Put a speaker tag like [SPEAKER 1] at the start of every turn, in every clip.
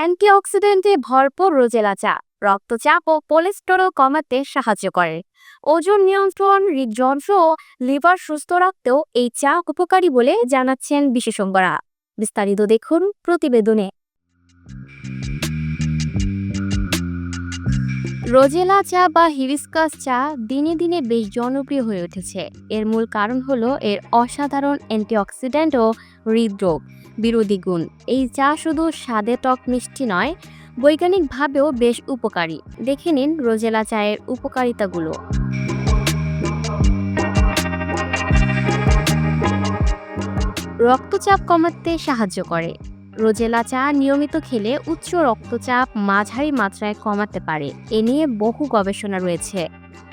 [SPEAKER 1] অ্যান্টিঅক্সিডেন্টে ভরপুর রোজেলা চা রক্তচাপ ও কোলেস্টেরল কমাতে সাহায্য করে। ওজন নিয়ন্ত্রণ হৃদযন্ত্র ও লিভার সুস্থ রাখতেও এই চা উপকারী বলে জানাচ্ছেন বিশেষজ্ঞরা। বিস্তারিত দেখুন প্রতিবেদনে। রোজেলা চা বা হিবিস্কাস চা দিনে দিনে বেশ জনপ্রিয় হয়ে উঠেছে। এর মূল কারণ হলো এর অসাধারণ অ্যান্টিঅক্সিডেন্ট ও হৃদরোগ বিরোধী গুণ। এই চা শুধু স্বাদে টক মিষ্টি নয়, বৈজ্ঞানিকভাবেও বেশ উপকারী। দেখে নিন রোজেলা চায়ের উপকারিতাগুলো। রক্তচাপ কমাতে সাহায্য করে। রোজেলা চা নিয়মিত খেলে উচ্চ রক্তচাপ মাঝারি মাত্রায় কমাতে পারে। এ নিয়ে বহু গবেষণা রয়েছে।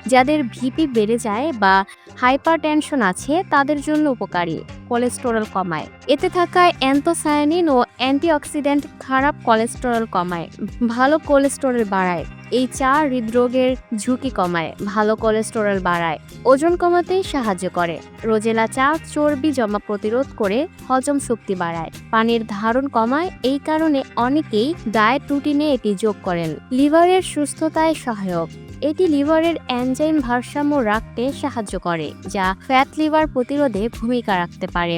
[SPEAKER 1] যাদের ভিপি বেড়ে যায় বা হাইপারটেনশন আছে, তাদের জন্য উপকারী, কোলেস্টেরল কমায়। এতে থাকা অ্যান্থোসায়ানিন ও অ্যান্টিঅক্সিডেন্ট খারাপ কোলেস্টেরল কমায়, ভালো কোলেস্টেরল বাড়ায়, এই চা হৃদরোগের ঝুঁকি কমায়, ভালো কোলেস্টেরল বাড়ায়, ওজন কমাতে সাহায্য করে, রোজেলা চা চর্বি জমা প্রতিরোধ করে হজম শক্তি বাড়ায়, পানির ধারণ কমায়, এই কারণে অনেকেই ডায়েট রুটিনে এটি যোগ করেন। লিভারের সুস্থতায় সহায়ক, এটি লিভারের এনজাইম ভারসাম্য রাখতে সাহায্য করে, যা ফ্যাট লিভার প্রতিরোধে ভূমিকা রাখতে পারে।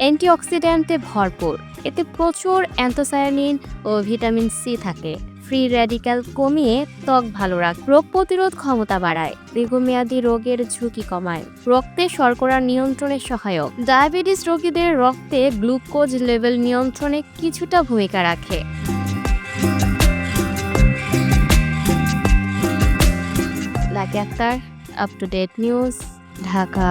[SPEAKER 1] অ্যান্টিঅক্সিডেন্টে ভরপুর এতে প্রচুর অ্যান্থোসায়ানিন ও ভিটামিন সি থাকে। ফ্রি র্যাডিক্যাল কমিয়ে ত্বক ভালো রাখ। রোগ প্রতিরোধ ক্ষমতা বাড়ায়। দীর্ঘমেয়াদী রোগের ঝুঁকি কমায়। রক্তে শর্করা নিয়ন্ত্রণে সহায়ক। ডায়াবেটিস রোগীদের রক্তে গ্লুকোজ লেভেল নিয়ন্ত্রণে কিছুটা ভূমিকা রাখে। Lucky Akter up to date news Dhaka.